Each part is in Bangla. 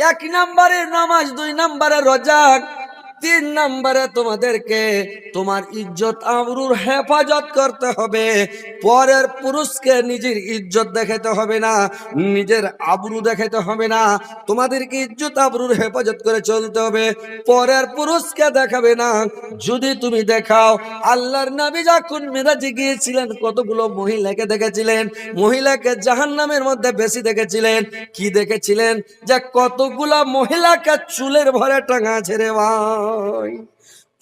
এক নাম্বারে নামাজ দুই নাম্বারে রোজাক তিন নম্বরে তোমাদেরকে তোমার ইজ্জত আবরুর হেফাজত করতে হবে। পরের পুরুষকে নিজের ইজ্জত দেখাতে হবে না, নিজের আবরু দেখাতে হবে না। তোমাদেরকে ইজ্জত আবরুর হেফাজত করে চলতে হবে। পরের পুরুষকে দেখাবে না, যদি তুমি দেখাও, আল্লাহর নবী যখন মেরাজে গিয়েছিলেন, কতগুলো মহিলাকে দেখেছিলেন, মহিলাকে জাহান্নামের মধ্যে বেশি দেখেছিলেন, কি দেখেছিলেন? যে কতগুলো মহিলাকে চুলের ভরে টাঙা আছে রে ভাই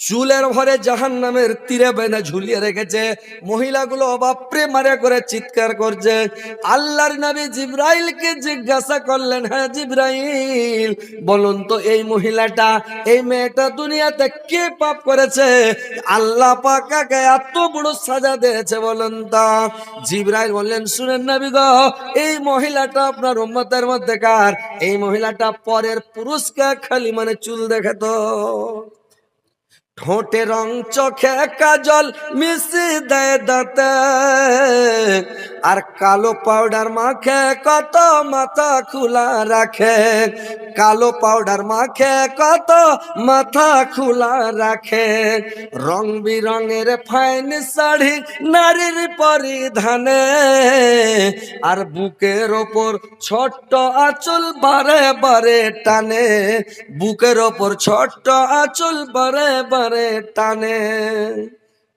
চুলের ভরে জাহান নামের তীরে বেনা ঝুলিয়ে রেখেছে। মহিলাগুলো বাপরে মারে করে চিৎকার করছে। আল্লাহর নবী জিব্রাইলকে জিজ্ঞাসা করলেন হ্যাঁ জিব্রাইল, বলুন তো এই মহিলাটা, এই মেয়েটা দুনিয়াতে কে পাপ করেছে? আল্লাহ পাকাকে এত বড় সাজা দিয়েছে, বলুন তা। জিব্রাইল বললেন, শুনেন নবী গো, এই মহিলাটা আপনার উম্মতের মধ্যে কার এই মহিলাটা পরের পুরুষকে খালি মানে চুল দেখে তো। ঠোঁটে রং চোখে কাজল মিশি দেয় দাঁতে। আর কালো পাউডার মাখে কত মাথা খোলা রাখে। কালো পাউডার মাখে কত মাথা খোলা রাখে। রং বিরঙের ফাইন শাড়ি নারীর পরিধানে। আর বুকের ওপর ছোট্ট আঁচল বারে বারে টানে। বুকের ওপর ছোট্ট আঁচল বারে বারে টানে।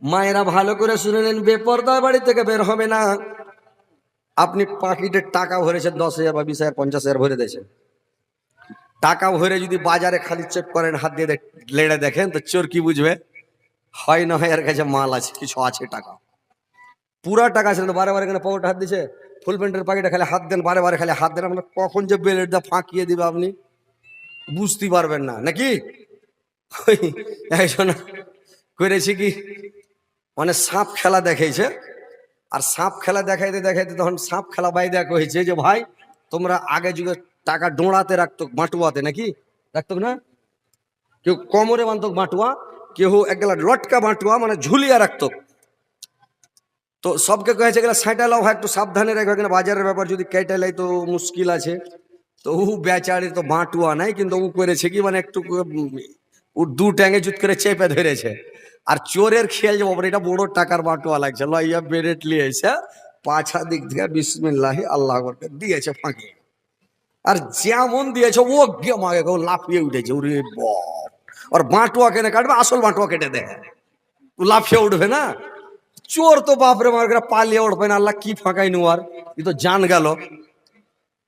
মায়েরা ভালো করে শুনে নেন বেপর্দা বাড়ি থেকে বের হবে না। আপনি পাখিটের টাকা ভরেছেন, দশ হাজার বা বিশ হাজার, পঞ্চাশ হাজার ভরে দিয়েছেন। টাকা ভরে যদি বাজারে খালি চেক করেন, হাত দিয়ে লেড়ে দেখেন, তো চোর কি বুঝবে? হয় না হয় এর কাছে মাল আছে, কিছু আছে টাকা। পুরা টাকা আছে বারে বারে এখানে পকেটে হাত দিছে? ফুল প্যান্টের পাখিটা খালি হাত দেন, বারে বারে খালি হাত দেন আপনার কখন যে বেলেট দা ফাঁকিয়ে দিবে আপনি? বুঝতে পারবেন না, নাকি? একজন করেছি কি? মানে সাপ খেলা দেখাইছে। আর সাপ খেলা দেখাইতে দেখাইতে তখন সাপ খেলা বাই দেখা হয়েছে যে, ভাই, তোমরা আগে যুগে টাকা ডোঁড়াতে রাখতো মাটুয়াতে নাকি? রাখতো না? কেউ কোমরে বানতো মাটুয়া কেউ একলা লটকা মাটুয়া মানে ঝুলিয়া রাখতো। তো সবকে কয়েছে গেলে সাঁটা লাও ভাই, একটু সাবধানে রাখবে এখানে বাজারের ব্যাপার যদি কেটেলাই তো মুশকিল আছে। তো ও বেচারি তো বাঁটুয়া নাই, কিন্তু ও করেছে কি মানে একটু ও দু ট্যাঙ্গে জুত করে চেপে ধরেছে। আর চোরের খেয়াল যে বাবা এটা বড় টাকার বাঁটুয়া লাগছে। লইয়া বেরেট লিয়েছে পাছা দিক থেকে বিসমিল্লাহি আল্লাহ করতে দিয়েছে ফাঁকি। আর যেমন দিয়েছে, ও মাগে কেউ লাফিয়ে উঠেছে। ওরে বাপ! আর বাঁটুয়া কেনে কাটবে, আসল বাঁটুয়া কেটে দেয় ও লাফিয়ে উঠবে না? চোর তো বাপরে মার করে পালিয়ে উঠবে না। আল্লাহ কি ফাঁকাই নেওয়ার এ তো জান গেল।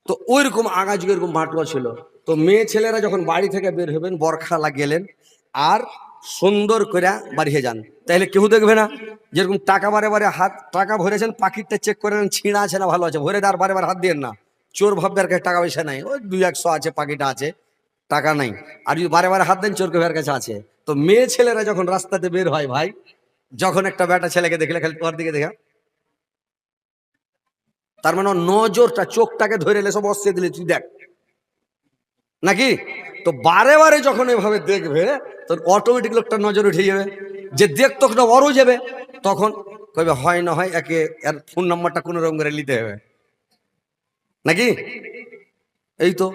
তো ওইরকম আগা যুগে এরকম বাঁটুয়া ছিল। তো মেয়ে ছেলেরা যখন বাড়ি থেকে বের হবেন বরখা লাগিয়েলেন আর সুন্দর করে বাড়িয়ে যান। তাহলে কেউ দেখবে না, যেরকম টাকা বারে বারে হাত, টাকা ভরেছেন পাখিটা চেক করে নেন, ছিঁড়া আছে না ভালো আছে, ভরে দেওয়ার বারে বারে হাত দিয়ে না। চোর ভাববে আর কাছে টাকা পয়সা নাই, ওই দুই একশো আছে, পাখিটা আছে, টাকা নাই। আর যদি বারে বারে হাত দেন, চোর কেউ কাছে আছে। তো মেয়ে ছেলেরা যখন রাস্তাতে বের হয় ভাই, যখন একটা বেটা ছেলেকে দেখলে, খালি তোর দিকে দেখা। তার মানে নজরটা, চোখটাকে ধরে এলে সব অস্ত্রে দিলে, তুই দেখ। নাকি? তো বারে বারে যখন এভাবে দেখবে, তোর অটোমেটিক লোকটা নজর উঠে যাবে। যে দেখতো না ওরও যাবে, তখন কবে হয় না হয়, একে এর ফোন নাম্বারটা কোনো রকম করে নিতে হবে। নাকি? এই তো।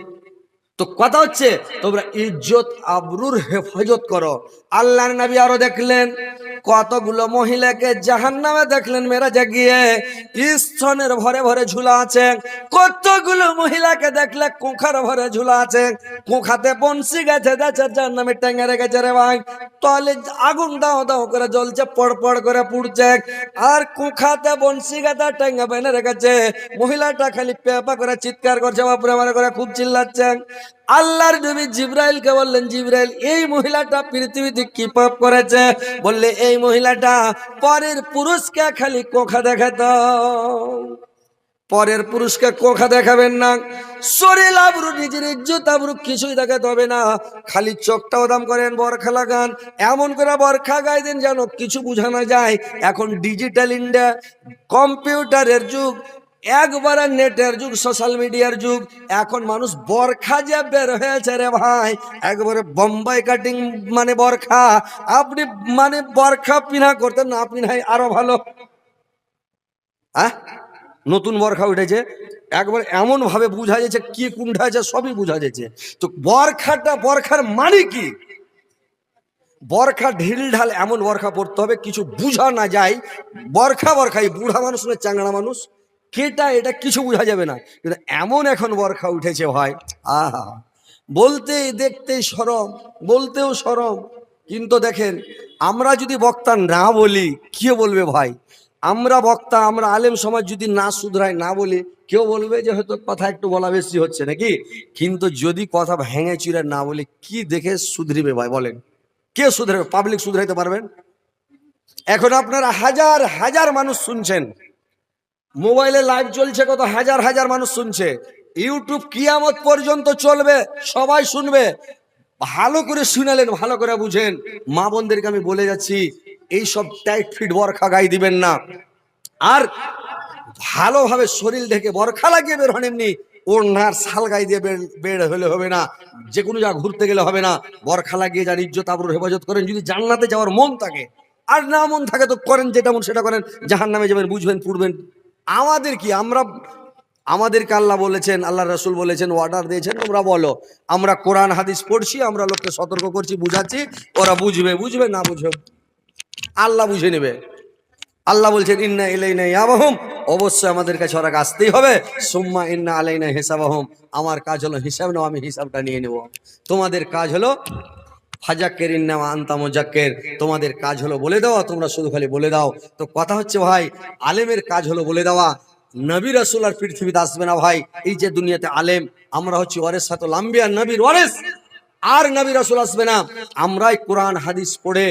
তো কথা হচ্ছে, তোমরা ইজ্জত, আবরুর হেফাজত করো। আল্লাহর নবী আরও দেখলেন। কতগুলো মহিলাকে জাহান নামে দেখলেন মেরা জাগিয়ে? স্তনের ভরে ভরে ঝুলা আছে। কতগুলো মহিলাকে দেখলে কোখার ভরে ঝুলা আছে। কোখাতে বনসি গেছে যার নামে রেখেছে রে ভাই। তলে আগুন দাও দাও করে জ্বলছে, পড় পড় করে পুড়ছে। আর কুখাতে বনসি গাদা টেঙ্গা বেনে রেখেছে। মহিলাটা খালি পেপা করে চিৎকার করছে, বাপরে আমার করে খুব চিল্লাচ্ছে। আল্লাহর নবী জিব্রাইলকে বললেন, জিব্রাইল, এই মহিলাটা পৃথিবীতে কি পাপ করেছে। বললে, এই মহিলাটা পরের পুরুষকে খালি কোখা দেখাতো পরের পুরুষকে কোখা দেখাবেন না। শরীর আবরু, নিজের ইজ্জত আবরু কিছুই দেখাতে হবে না। খালি চোখটাও দাম করেন, বরখা লাগান। এমন করে বরখা গায়ে দেন যেন কিছু বোঝানো যায়। এখন ডিজিটাল ইন্ডিয়া কম্পিউটারের যুগ। একবারে নেটের যুগ সোশ্যাল মিডিয়ার যুগ। এখন মানুষ বরখা যে বের হয়েছে রে ভাই, একবারে বোম্বাই কাটিং মানে বরখা। আপনি মানে বরখা পিনা করতেন না, আপনি নাই আরও ভালো। হ্যাঁ নতুন বরখা উঠেছে। একবার এমন ভাবে বোঝা যাচ্ছে, কি কোনটা আছে, সবই বোঝা যাচ্ছে। তো বরখাটা, বরখার মানে কি? বরখা ঢিল ঢাল এমন বরখা পড়তে হবে, কিছু বুঝা না যায়। বরখা বরখা এই বুড়া মানুষ না চাংড়া মানুষ? কেটা, এটা কিছু বোঝা যাবে না। কিন্তু এমন এখন বরখা উঠেছে ভাই। আহা। বলতে দেখতে সরম, বলতেও সরম। কিন্তু দেখেন, আমরা যদি বক্তা না বলি, কে বলবে ভাই? আমরা বক্তা, আমরা আলেম সমাজ যদি না শুধরাই না বলি, কেউ বলবে যে হয়তো কথা একটু বলা বেশি হচ্ছে নাকি? কিন্তু যদি কথা ভেঙে চুরে না বলি, কি দেখে শুধরিবে ভাই বলেন? কে শুধরাবে? পাবলিক শুধরাইতে পারবেন? এখন আপনারা হাজার হাজার মানুষ শুনছেন। মোবাইলে লাইভ চলছে, কত হাজার হাজার মানুষ শুনছে। ইউটিউব কিয়ামত পর্যন্ত চলবে, সবাই শুনবে। ভালো করে শুনালেন, ভালো করে বুঝেন। মা বোনদেরকে আমি বলে যাচ্ছি, এই সব টাইট ফিট বরখা গাই দিবেন না। আর ভালোভাবে শরীর ঢেকে বরখা লাগিয়ে বের হন এমনি। ওড়নার শাল গাই দিয়ে বের- বের হলে হবে না। যে কোনো জায়গা ঘুরতে গেলে হবে না। বরখা লাগিয়ে যার ইজ্জত আবরুর হেফাজত করেন। যদি জান্নাতে যাওয়ার মন থাকে, আর না মন থাকে তো করেন যেটা মন সেটা করেন। জাহান নামে যাবেন, বুঝবেন, পুড়বেন। আমাদের কি? আমরা, আমাদেরকে আল্লাহ বলেছেন, আল্লাহ রসুল বলেছেন অর্ডার দিয়েছেন, তোমরা বলো। আমরা কোরআন, হাদিস পড়ছি, আমরা লোককে সতর্ক করছি, বুঝাচ্ছি, ওরা বুঝবে বুঝবে, না বুঝবে আল্লাহ বুঝে নেবে। আল্লাহ বলছেন, ইন্না ইলাইনা ইয়াবাহুম অবশ্যই আমাদের কাছে ওরা আসতেই হবে। সুম্মা ইন্না আলাইনা হিসাবাহুম। আমার কাজ হলো হিসাব নাও, আমি হিসাবটা নিয়ে নেব। তোমাদের কাজ হলো ফাজাক্কের ইন্নামা আন্তা মুজাক্কের, তোমাদের কাজ হলো বলে দেওয়া, তোমরা শুধু খালি বলে দাও। তো কথা হচ্ছে ভাই, আলেমের কাজ হলো বলে দেওয়া। নবী রাসূল আর পৃথিবীতে আসবে না ভাই, এই যে দুনিয়াতে আলেম, আমরা হচ্ছি ওয়ারেস সাথে লাম্বিয়া নবীর ওয়ারেস। আর নবী রাসূল আসবে না। আমরাই কোরআন, হাদিস পড়ে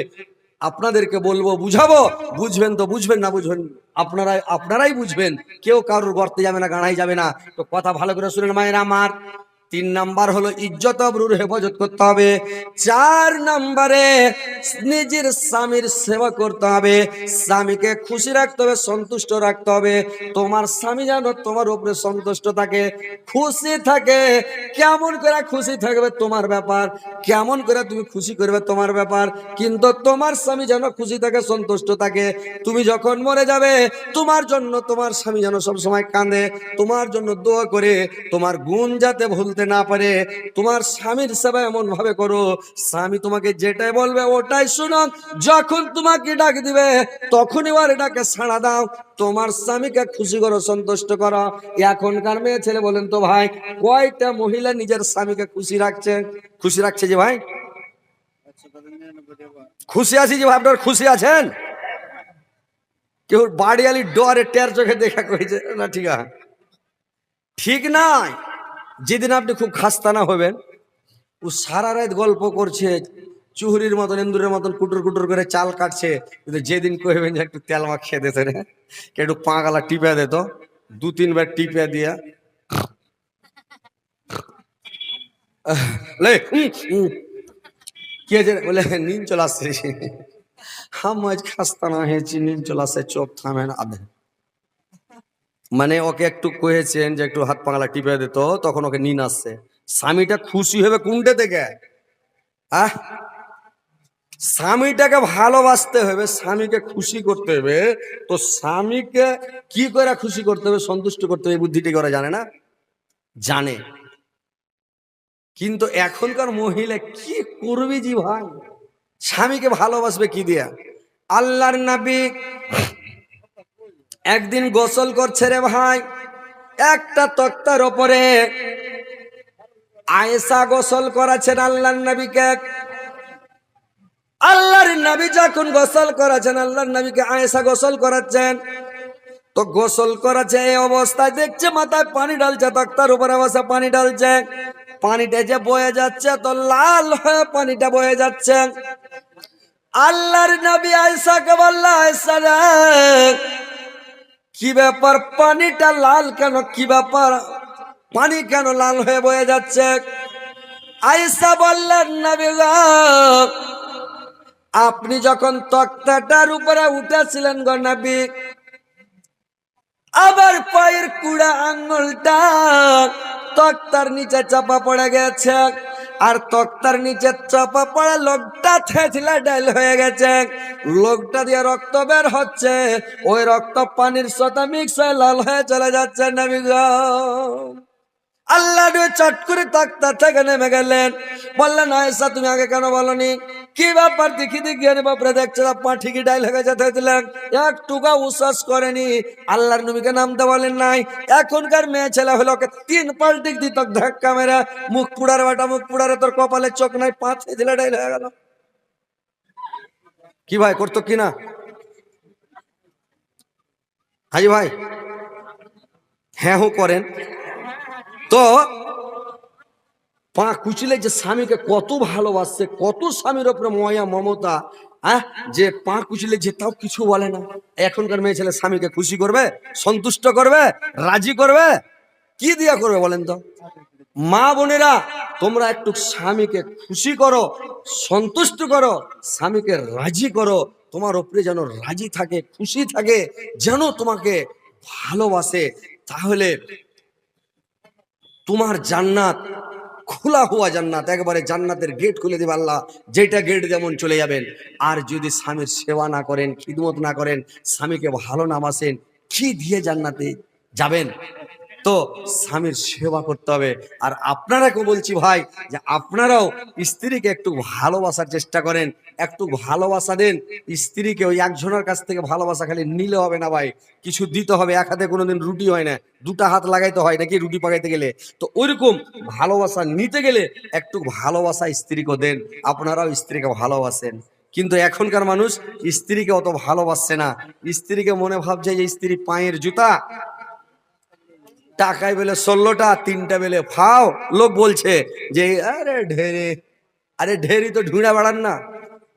আপনাদেরকে বলব, বুঝাবো, বুঝবেন তো বুঝবেন না বুঝবেন, আপনারাই আপনারাই বুঝবেন। কেউ কারোর গর্তে যাবে না গাড়াই যাবে না। তো কথা ভালো করে শুনেন মায়ের আমার। তিন নাম্বার হলো ইজ্জত আবরুর হেফাজত করতে হবে। চার নাম্বারে নিজের স্বামীর সেবা করতে হবে। স্বামীকে খুশি রাখতে হবে, সন্তুষ্ট রাখতে হবে। তোমার স্বামী যেন তোমার উপরে সন্তুষ্ট থাকে, খুশি থাকে, কেমন করে খুশি থাকবে তোমার ব্যাপার, কেমন করে তুমি খুশি করবে তোমার ব্যাপার। কিন্তু তোমার স্বামী যেন খুশি থাকে, সন্তুষ্ট থাকে। তুমি যখন মরে যাবে, তোমার জন্য তোমার স্বামী যেন সব সময় কাঁদে। তোমার জন্য দোয়া করে, তোমার গুণ যাতে ভুলতে না পারে, তোমার স্বামীর সেবা এমন ভাবে করো, স্বামী তোমাকে যেটাই বলবে ওটাই শুনো যখন তোমাকে ডাক দিবে, তখনই ওর ডাকে ছাড়া দাও, তোমার স্বামীকে খুশি করো, সন্তুষ্ট করো। এখনকার মেয়ে ছেলে বলেন তো ভাই, কয়টা মহিলা নিজের স্বামীকে খুশি রাখছে? খুশি রাখছে যে ভাই? খুশি আছি যে ভাই, আপনার খুশি আছেন? কেউ বাড়িয়ালি ডরে টের চোখে দেখা করেছে, না ঠিক আছে? ঠিক নাই। যেদিন আপনি খুব খাস্তানা হবেন, ও সারা রাত গল্প করছে, চুহরির মতন, ইন্দুরের মতন কুটুর কুটুর করে চাল কাটছে, কিন্তু যেদিন কইবেন যে একটু তেল মাখিয়ে দিতে রে কে একটু পাঁগালা টিপে দিত, দু তিনবার টিপে দিয়া। বলে, নিন চলে আসছে। হাম আজ খাস্তানা হয়েছি, নিন চলে আসছে, চোখ থামেন আধে মানে ওকে একটু কয়েছেন যে একটু হাত পাঙালা টিপে দিত তখন ওকে নিন আসছে। স্বামীটা খুশি হবে কোনটা থেকে? আহ! স্বামীটাকে ভালোবাসতে হবে, স্বামীকে খুশি করতে হবে। তো স্বামীকে কি করে খুশি করতে হবে, সন্তুষ্ট করতে হবে বুদ্ধিটি করে জানে না? জানে। কিন্তু এখনকার মহিলা কি করবে জি ভাই? স্বামীকে ভালোবাসবে কি দিয়া? আল্লাহর নবী একদিন গোসল করছে রে ভাই। একটা তক্তার ওপরে আয়েশা গোসল করাছেন আল্লাহর নবীকে। আল্লাহর নবী যখন গোসল করাছেন, আল্লাহর নবীকে আয়েশা গোসল করাচ্ছেন। তো গোসল করাছে এই অবস্থায়, দেখছে মাথায় পানি ঢালছে, তক্তার উপরে বসে পানি ঢালছে। পানিটা যে বয়ে যাচ্ছে তো লাল হয়ে পানিটা বয়ে যাচ্ছে। আল্লাহর নবী আয়েশাকে বলল, আয়েশা রে কি ব্যাপার? পানিটা লাল কেন? কি ব্যাপার? পানি কেন লাল হয়ে বয়ে যাচ্ছে? আয়েশা বললেন, নবী আপনি যখন তক্তাটার উপরে উঠেছিলেন গো নবী আবার পায়ের কুড়া আঙ্গুলটা তক্তার নিচে চাপা পড়ে গেছে। আর তক্তার নিচে চাপা পড়া লোকটা ছেঁচলা ডাইল হয়ে গেছে লোকটা দিয়ে রক্ত বের হচ্ছে ওই রক্ত পানির সাথে মিক্স হয়ে লাল হয়ে চলে যাচ্ছে নবী গো। আল্লাহ চট করে তক্তা থেকে নেমে গেলেন। বললেন আয়েশা, তুমি আগে কেন বলনি? কি ব্যাপার? দেখি দেখি, আরে বাপরে, দেখছে পা ঠিকই ডাইল হয়ে যেতে দিলেন এক টুকা উশ্বাস করেনি। আল্লাহর নবীকে নামতে বলেন নাই। এখনকার মেয়ে ছেলে হলো তিন পাল্টি দিত ধাক্কা মেরা। মুখ পুড়ার বাটা, মুখ পুড়ারে তোর কপালে চোখ নাই পাঁচ দিলে ডাইল হয়ে গেল। কি ভাই, করতো কি না? হাজি ভাই হ্যাঁ হু, করেন। তো পা কুচিলে যে স্বামীকে কত ভালোবাসছে, কত স্বামীর ওপরে ময়া, মমতা হ্যাঁ? যে পা কুচিলে যে তাও কিছু বলে না। এখনকার মেয়ে ছেলে স্বামীকে খুশি করবে, সন্তুষ্ট করবে, রাজি করবে, কি দিয়া করবে বলেন তো? মা বোনেরা, তোমরা একটু স্বামীকে খুশি করো, সন্তুষ্ট করো, স্বামীকে রাজি করো। তোমার ওপরে যেন রাজি থাকে, খুশি থাকে, যেন তোমাকে ভালোবাসে, তাহলে তোমার জান্নাত খোলা হওয়া জান্নাত, একবারে জান্নাতের গেট খুলে দিবে আল্লাহ যেটা গেট যেমন চলে যাবেন। আর যদি স্বামীর সেবা না করেন, খিদমত না করেন, স্বামীকে ভালো না বাসেন কি দিয়ে জান্নাতে যাবেন? তো স্বামীর সেবা করতে হবে। আর আপনারাকে বলছি ভাই, যে আপনারাও স্ত্রীকে একটু ভালোবাসার চেষ্টা করেন একটু ভালোবাসা দেন, স্ত্রীকে ওই একজনের কাছ থেকে ভালোবাসা খালি নিলে হবে না ভাই। কিছু দিতে হবে, এক হাতে কোনোদিন রুটি হয় না, দুটা হাত লাগাইতে হয় নাকি রুটি পাকাইতে গেলে। তো ওইরকম ভালোবাসা নিতে গেলে একটু ভালোবাসা স্ত্রীকে দেন, আপনারাও স্ত্রীকে ভালোবাসেন। কিন্তু এখনকার মানুষ স্ত্রীকে অত ভালোবাসছে না। স্ত্রীকে মনে ভাবছে যে স্ত্রী পায়ের জুতা, টাকায় বেলে ষোলোটা, তিনটা বেলে ফাও, লোক বলছে যে, আরে ঢেরে, আরে ঢেরি তো ঢুঁড়া বাড়ান না।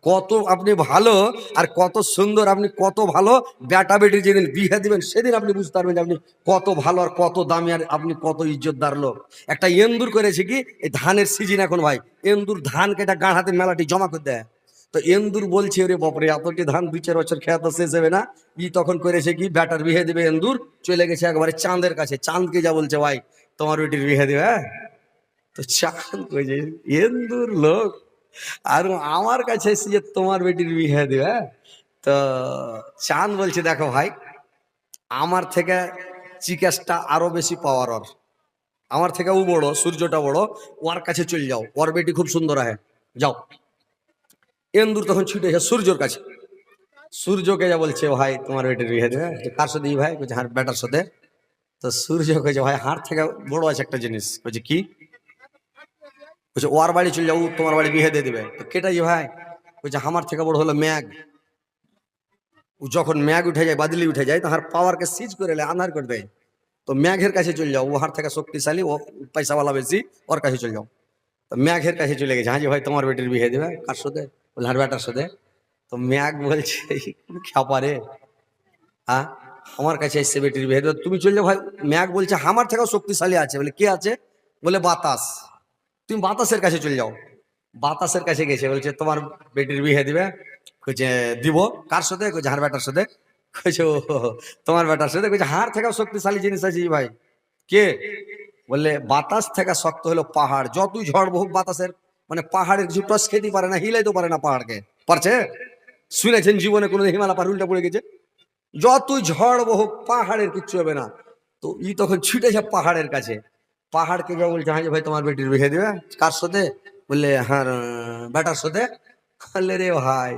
কত আপনি ভালো আর কত সুন্দর, আপনি কত ভালো। বেটা বেটি যেদিন বিয়ে দিবেন, সেদিন আপনি বুঝতে পারবেন যে আপনি কত ভালো আর কত দামি আর আপনি কত ইজ্জতদার লোক। একটা এন্দুর করেছে কি? এই ধানের সিজন এখন ভাই। এন্দুর ধান কেটা গাঁ হাতে মেলাটি জমা করে দেয়। তো এন্দুর বলছে রে বাপরে, এতটি ধান দুই চার বছর খেয়া তো শেষ হবে না। ই তখন করেছে কি? ব্যাটার বিহে দিবে এন্দুর, চলে গেছে একবারে চাঁদের কাছে। চাঁদকে যা বলছে, ভাই, তোমার বেটির বিহে দিবে হ্যাঁ? তো চাঁদ এন্দুর লোক আর আমার কাছে এসে যে তোমার বেটির বিহে দিবে হ্যাঁ? তো চাঁদ বলছে, দেখো ভাই, আমার থেকে চিকাসটা আরও বেশি পাওয়ার ওর। আমার থেকে ও বড়, সূর্যটা বড়, ওর কাছে চলে যাও। ওর বেটি খুব সুন্দর আহে যাও। এন্দুর তখন ছুটে এসে সূর্যর কাছে। সূর্যকে যা বলছে, ভাই, তোমার বেটির বিয়ে দেবে। যে কার সাথে ভাই? বলছে হার বেটার সাথে। তো সূর্য কয়েছে ভাই, হার থেকে বড় আছে একটা জিনিস। বলছে কি? বলছে ওর বাড়ি চলে ও তোমার বাড়ি বিয়ে দিয়ে দেবে। তো কেটাই ভাই, বলছে, আমার থেকে বড় হলো ম্যাগ। ও যখন ম্যাগ উঠে যায়, বাদলি উঠে যায়, তাহার পাওয়ারকে সিজ করে আন্ধার করে দেয়। তো ম্যাঘের কাছে চলে যাও ওহার থেকে শক্তিশালী, ও পয়সাওয়ালা বেশি, ওর কাছে চলে যাও। তো ম্যাঘের কাছে চলে গেছে হ্যাঁ জি ভাই, তোমার বেটির বিয়ে দেবে, কার সাথে? বলে, হার বেটার সাথে। তো ম্যাঘ বলছে খ্যাপারে হ্যাঁ আমার কাছে এসছে বেটির বিয়ে দেবে। তুমি চলে যাও ভাই ম্যাঘ বলছে, আমার থেকেও শক্তিশালী আছে। বলে, কে আছে? বলে, বাতাস। তুমি বাতাসের কাছে চলে যাও। বাতাসের কাছে গেছে, বলছে, তোমার বেটির বিয়ে দিবে। কইছে, দিব। কার সাথে? কইছে, হার বেটার সাথে। কইছে তোমার বেটার সাথে? কইছে, হার থেকেও শক্তিশালী জিনিস আছে ভাই। কে? বললে, বাতাস থেকে শক্ত হলো পাহাড়। যতই ঝড় বহুক বাতাসের মানে পাহাড়ের কিছু টস খেতে পারে না, হিলাইতে পারে না পাহাড়কে। পারছে? শুনেছেন জীবনে কোনো হিমালয় পাহাড় উল্টা পড়ে গেছে? যতই ঝড় বহুক, পাহাড়ের কিচ্ছু হবে না। তো ই তখন ছুটেছে পাহাড়ের কাছে। পাহাড়কে যা বলছে হ্যাঁ যে ভাই, তোমার বেটির বিয়ে দিবে। কার সাথে? বললে হ্যাঁ বেটার সাথে। বললে, রে ভাই,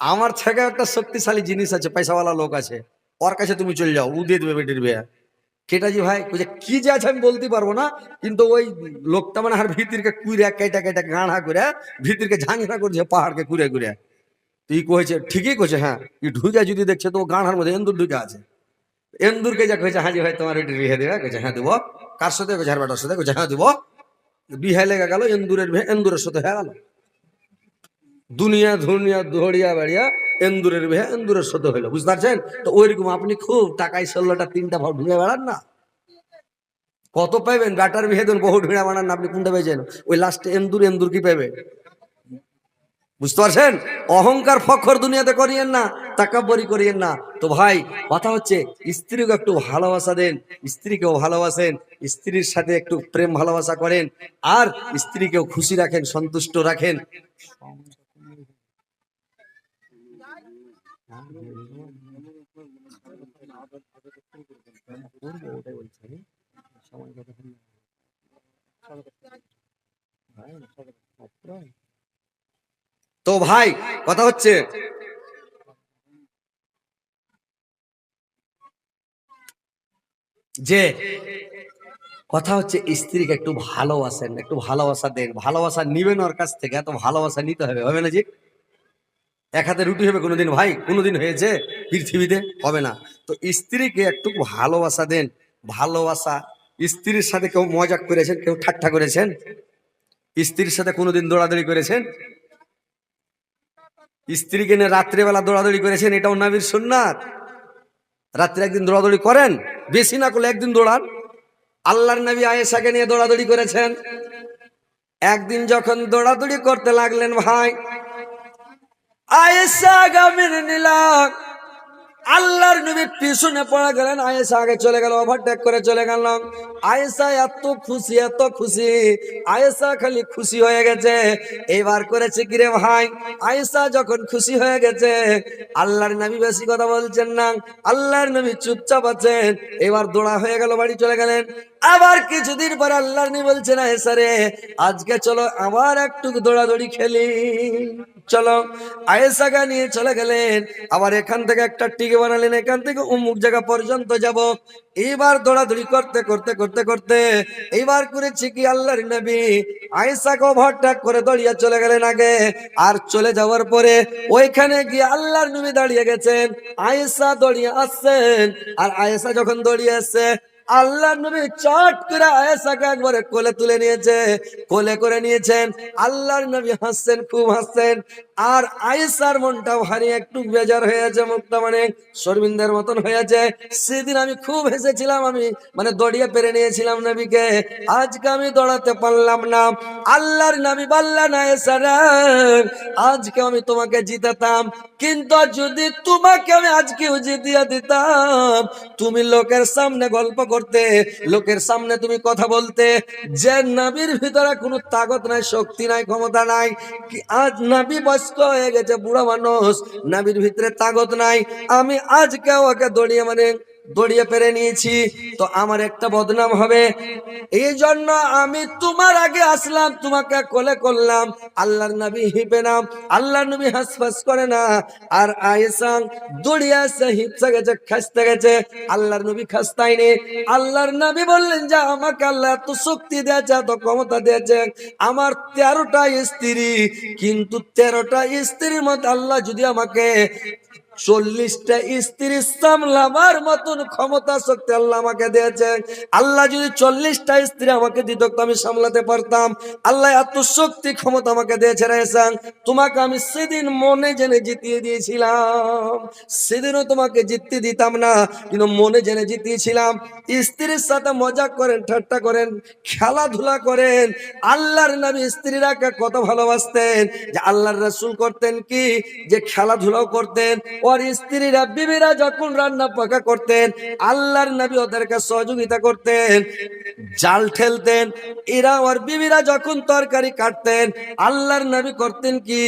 আমার থেকে একটা শক্তিশালী জিনিস আছে, পয়সাওয়ালা লোক আছে। ওর কাছে তুমি চলে যাও উ দিয়ে দেবে বেটির বিয়ে। কেটাজি ভাই, বলছে, কি যে আছে আমি বলতে পারব না, কিন্তু ওই লোকটা মানে আর ভিতরকে কুড়ে কেটা কেটা গাঁড়া করে ভিতরকে ঝাঁঝরা করছে, পাহাড়কে কুড়ে কুড়ে তুই কয়েছে ঠিকই কইছে হ্যাঁ ই ঢুকে যদি দেখছে, তো ও গাঁড়ার মধ্যে এন্দুর ঢুকে আছে। এন্দুরকে যা কইছে হ্যাঁ জি ভাই, তোমার এটি বিহে দেবে। কইছে হ্যাঁ দেবো। কার সাথে? হার বেটার সাথে ঝাড়া দিব। বিহে লেগে গেল, এন্দুরের এন্দুরের সাথে হয়ে গেল। দুনিয়া, ধুনিয়া ধরিয়া বাড়িয়া, এন্দুরের বিহে, এন্দুরের সাথে হইল। বুঝতে পারছেন? তো ওইরকম আপনি খুব টাকায় ষোলোটা, তিনটা ভাব ঢুকে বেড়ান না। কত পাইবেন? ব্যাটার বিহে দেন বহু ঢুঁড়া বানান আপনি কোনটা পেয়েছেন ওই লাস্টে এন্দুর এন্দুর কি পাইবে? বুঝতে পারছেন? অহংকার ফখর দুনিয়াতে করিয়েন না, তাকাব্বরি করিয়েন না। তো ভাই, কথা হচ্ছে, স্ত্রীকে একটু ভালোবাসা দেন, স্ত্রীকেও ভালোবাসেন, স্ত্রীর সাথে একটু প্রেম ভালোবাসা করেন, আর স্ত্রীকেও খুশি রাখেন, সন্তুষ্ট রাখেন। তো ভাই, কথা হচ্ছে। যে, কথা হচ্ছে স্ত্রীকে একটু ভালোবাসেন, একটু ভালোবাসা দেন। ভালোবাসা নিবেন ওর কাছ থেকে, এত ভালোবাসা নিতে হবে হবে না জি এক হাতে রুটি হবে কোনোদিন, ভাই, কোনোদিন হয়েছে পৃথিবীতে, হবে না। তো স্ত্রীকে একটু ভালোবাসা দেন, ভালোবাসা, স্ত্রীর সাথে কেউ মজাক করেছেন, কেউ ঠাট্টা করেছেন? স্ত্রীর সাথে কোনোদিন দৌড়াদৌড়ি করেছেন? স্ত্রীকে নিয়ে রাত্রেবেলা দৌড়াদৌড়ি করেছেন, এটাও নাবির সুন্নাত। রাত্রে একদিন দৌড়াদৌড়ি করেন, বেশি না করলে একদিন দৌড়ান। আল্লাহর নবী আয়েশাকে নিয়ে দৌড়াদৌড়ি করেছেন। একদিন যখন দৌড়াদৌড়ি করতে লাগলেন ভাই, আয়েশা গামির নিলাম আল্লাহর নবীর পিছনে পড়া গেলেন, আয়েশা আগে চলে গেল ওভারটেক করে চলে গেল। আয়েশা এত খুশি এত খুশি, আয়েশা খালি খুশি হয়ে গেছে। এবার করেছে কিরে ভাই? আয়েশা যখন খুশি হয়ে গেছে, আল্লাহর নবী বেশি কথা বলছেন না, আল্লাহর নবী চুপচাপ আছেন। এবার দৌড়া হয়ে গেল, বাড়ি চলে গেলেন। আবার কিছুদিন পর আল্লাহর নবী বলছেন, আয়েশা রে, আজকে চলো আবার একটু দৌড়াদৌড়ি খেলি। চলো। আয়েশাকে নিয়ে চলে গেলেন। আবার এখান থেকে একটা টিকে বানালেন, এখান থেকে অমুক জায়গা পর্যন্ত যাব। এইবার দৌড়াদৌড়ি করতে করতে করতে করতে এইবার করেছি কি আল্লাহর নবী। আয়েশাকে ওভারটেক করে দৌড়িয়ে চলে গেলেন আগে, আর চলে যাওয়ার পরে ওইখানে গিয়ে আল্লাহর নবী দাঁড়িয়ে গেছেন। আয়েশা দৌড়িয়ে আসছেন, আর আয়েশা যখন দৌড়িয়ে আসছে আল্লাহ নবী চট করে আয়েশাকে একবারে কোলে তুলে নিয়েছে, কোলে করে নিয়েছেন। আল্লাহর নবী হাসছেন, খুব হাসছেন। আর আয়েশার মনটা ভারী একটু বেজার হয়েছে মুখটা মানে শর্মিন্দের মতন হয়েছে। সেদিন আমি খুব হেসেছিলাম, আমি মানে দড়িয়ে পেরে নিয়েছিলাম নবীকে। আজকে আমি দৌড়াতে পারলাম না। আল্লাহর নবী বাল্লা না আজকে আমি তোমাকে জিতাতাম। কিন্তু যদি তোমাকে আমি আজকেও জিতিয়ে দিতাম, তুমি লোকের সামনে গল্প করতে, লোকের সামনে তুমি কথা বলতে, যে নবীর ভিতরে কোনো তাগত নাই, শক্তি নাই, ক্ষমতা নাই আজ নবী বয়স্ক হয়ে গেছে বুড়া মানুষ। নাবির ভিতরে তাগত নাই। আমি আজকে ওকে দড়িয়ে মানে দড়িয়ে পেরে নিয়েছি। তো আমার একটা বদনাম হবে। এই জন্য আমি তোমার আগে আসলাম, তোমাকে কোলে করলাম। আল্লাহর নবী হিপে নাম আল্লাহর নবী হাসফাস করে না। আর আয়েসাং দড়িয়ে আসছে হিপসে গেছে খাসতে গেছে আল্লাহর নবী খাস্তাইনি আল্লাহর নবী বললেন, যে আমাকে আল্লাহ এত শক্তি দিয়েছে, এত ক্ষমতা দিয়েছে। আমার তেরোটা স্ত্রী, কিন্তু তেরোটা স্ত্রীর মধ্যে আল্লাহ যদি আমাকে চল্লিশটা স্ত্রী সামলাবার মতন ক্ষমতা শক্তি আল্লাহ আমাকে দিয়েছে আল্লাহ যদি চল্লিশটা স্ত্রী আমাকে দিত আমি সামলাতে পারতাম। আল্লাহ এত শক্তি, ক্ষমতা আমাকে দিয়েছে রেসাং তোমাকে আমি সেদিন মনে জেনে জিতিয়ে দিয়েছিলাম। সেদিনও তোমাকে জিততে দিতাম না, কিন্তু মনে জেনে জিতিয়েছিলাম। স্ত্রীর সাথে মজা করেন, ঠাট্টা করেন, খেলাধুলা করেন। আল্লাহর নবী স্ত্রীরাকে কত ভালোবাসতেন। যে আল্লাহর রসুল করতেন কি? যে খেলাধুলাও করতেন। ওর স্ত্রীরা বিবিরা যখন রান্না পাকা করতেন, আল্লাহর নবী ওদেরকে সহযোগিতা করতেন, জাল ঠেলতেন, এরা ওর বিবিরা যখন তরকারি কাটতেন, আল্লাহর নবী করতেন কি?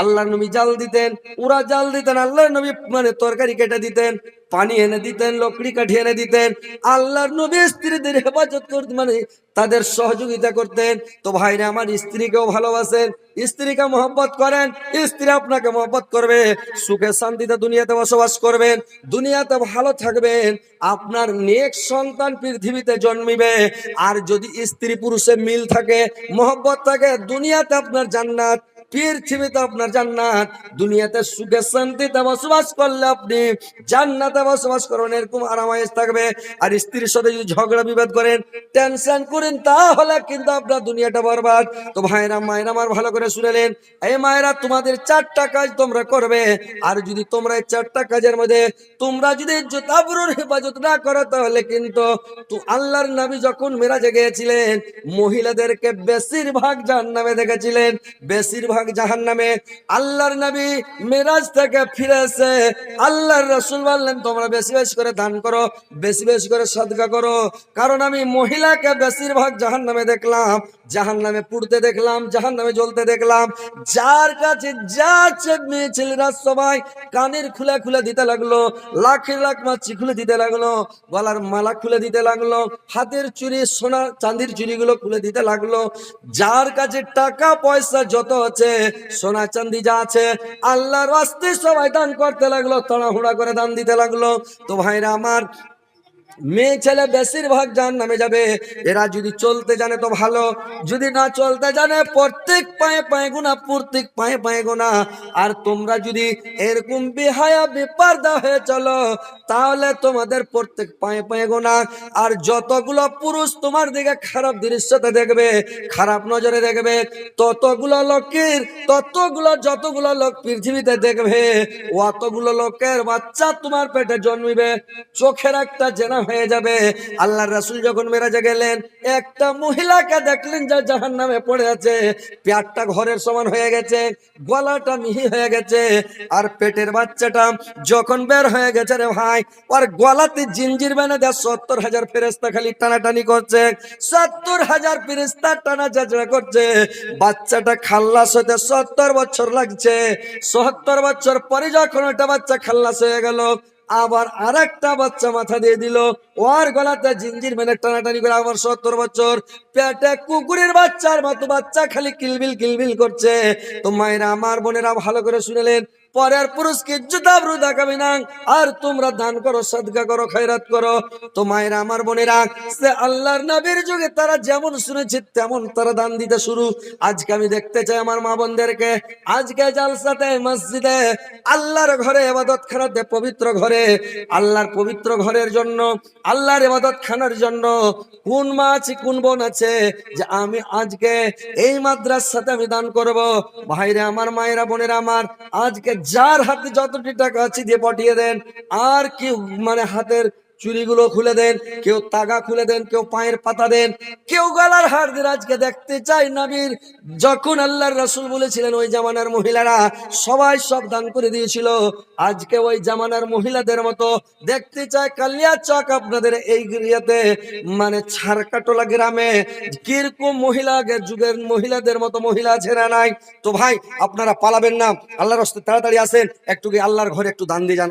আল্লাহর নবী জাল দিতেন, ওরা জাল দিতেন, আল্লাহর নবী মানে তরকারি কেটে দিতেন, পানি এনে দিতেন, লকড়ি কাঠি এনে দিতেন, আল্লাহর নবী স্ত্রীদের হেফাজত করতে মানে তাদের সহযোগিতা করতেন। তো ভাইরা, আমার স্ত্রীকেও ভালোবাসেন স্ত্রীকে মহব্বত করেন, স্ত্রী আপনাকে মহব্বত করবে, সুখে শান্তিতে দুনিয়াতে বসবাস করবেন, দুনিয়াতে ভালো থাকবেন, আপনার নেক সন্তান পৃথিবীতে জন্মিবে, আর যদি স্ত্রী পুরুষের মিল থাকে, মহব্বত থাকে, দুনিয়াতে আপনার জান্নাত পৃথিবীতে আপনার জান্নাত। দুনিয়াতে সুখে শান্তিতে বসবাস করলে আপনি জান্নাতে বসবাস করবেন এরকম আরামায়েশ থাকবে। আর স্ত্রীর সাথে যদি ঝগড়া বিবাদ করেন টেনশন করেন, তাহলে কিন্তু আপনার দুনিয়াটা বরবাদ। তো ভাইরা মায়েরা আমার ভালো করে শুনেলেন এই মায়েরা, তোমাদের চারটা কাজ তোমরা করবে। আর যদি তোমরা এই চারটা কাজের মধ্যে তোমরা যদি জোতাবরুর হেফাজত না করো, তাহলে কিন্তু তো আল্লাহর নবী যখন মেরাজে গিয়েছিলেন, মহিলাদেরকে বেশিরভাগ জাহান্নামে দেখেছিলেন। বেশিরভাগ ভাগ জাহান নামে আল্লাহর নবী মেরাজ থেকে ফিরেছে আল্লাহর রসুল বললেন, তোমরা বেশি বেশি করে দান করো, বেশি বেশি করে সদকা করো। কারণ আমি মহিলাকে বেশিরভাগ জাহান নামে দেখলাম। জাহান নামে পুড়তে দেখলাম জাহান নামে জ্বলতে দেখলাম। যার কাছে যা মেয়ে ছেলেরা সবাই কানের খুলে খুলে দিতে লাগল লাখের লাখ মাছি খুলে দিতে লাগল, গলার মালা খুলে দিতে লাগল, হাতের চুরি সোনা চাঁদির চুরিগুলো খুলে দিতে লাগল। যার কাছে টাকা, পয়সা যত আছে, সোনা চাঁদি যা আছে, আল্লাহর রাস্তে সবাই দান করতে লাগল, তাড়াহুড়া করে দান দিতে লাগল। তো ভাইরা আমার মেয়ে ছেলে বেশিরভাগ জান নামে যাবে। এরা যদি চলতে জানে তো ভালো, যদি না চলতে জানে প্রত্যেক পায়ে পায়ে গোনা প্রত্যেক পায়ে পায়ে গোনা আর তোমরা যদি এরকম বিহায়া, বিপারদা হয়ে চলো, তাহলে তোমাদের প্রত্যেক পায়ে পায়ে গোনা আর যতগুলো পুরুষ তোমার দিকে খারাপ দৃশ্যতে দেখবে, খারাপ নজরে দেখবে, ততগুলো লোকের, ততগুলো যতগুলো লোক পৃথিবীতে দেখবে, অতগুলো লোকের বাচ্চা তোমার পেটে জন্মিবে। চোখের একটা জেনা হয়ে যাবে। আল্লাহর রাসূল যখন মেরাজে গেলেন, একটা মহিলাকে দেখলেন যা জাহান নামে পড়ে আছে। পেটটা ঘরের সমান হয়ে গেছে, গলাটা মিহি হয়ে গেছে, আর পেটের বাচ্চাটা যখন বের হয়ে গেছে রে ভাই ওর গলাতে জিঞ্জির বেঁধে দেয় সত্তর হাজার ফেরেস্তা খালি টানাটানি করছে। সত্তর হাজার ফেরেস্তা টানা চাচড়া করছে। বাচ্চাটা খাল্লাস হতে সত্তর বছর লাগছে। সত্তর বছর পরে যখন ওটা বাচ্চা খাল্লাস হয়ে গেল আবার আর একটা বাচ্চা মাথা দিয়ে দিল। ওর গলাতে জিঞ্জির মেনে টানাটানি করে আবার সত্তর বছর। পেটে কুকুরের বাচ্চার মতো বাচ্চা খালি কিলবিল কিলবিল করছে। তো মায়েরা, আমার বোনেরা ভালো করে শুনেলেন। পরের পুরুষকে জুতাবরু দেখাবে না। আর তোমরা দান করো, সদকা করো, খয়রাত করো। তো মায়েরা, আমার বোনেরা, সে আল্লাহর নবীর যুগে তারা যেমন শুনেছে, তেমন তারা দান দিতে শুরু। আজকে আমি দেখতে চাই আমার মা বোনদেরকে। আজকে জালসাতে, মসজিদে, আল্লাহর ঘরে এবাদত খানাতে, পবিত্র ঘরে। আল্লাহর পবিত্র ঘরের জন্য, আল্লাহর এবাদত খানার জন্য কোন মা আছে, কোন বোন আছে, যে আমি আজকে এই মাদ্রাসাতে আমি দান করব। ভাইরা, আমার মায়েরা, বোনেরা, আমার আজকে যার হাতে যতটি টাকা আছে দিয়ে পাঠিয়ে দেন আর কেউ মানে হাতের চুরিগুলো খুলে দেন, কেউ তাগা খুলে দেন, কেউ পায়ের পাতা দেন, কেউ গলার হার দেন আজকে দেখতে চাই নবীর। যখন আল্লাহর রাসূল বলেছিলেন, ওই জামানার মহিলারা সবাই সব দান করে দিয়েছিল, আজকে ওই জামানার মহিলাদের মতো দেখতে চায় কালিয়া চক আপনাদের এই গৃহতে। মানে ছাড়কাটোলা গ্রামে কীরকম মহিলা যুগের মহিলাদের মতো মহিলা না নাই? তো ভাই, আপনারা পালাবেন না, আল্লাহর তাড়াতাড়ি আসেন, একটু আল্লাহর ঘরে একটু দান দিয়ে যান।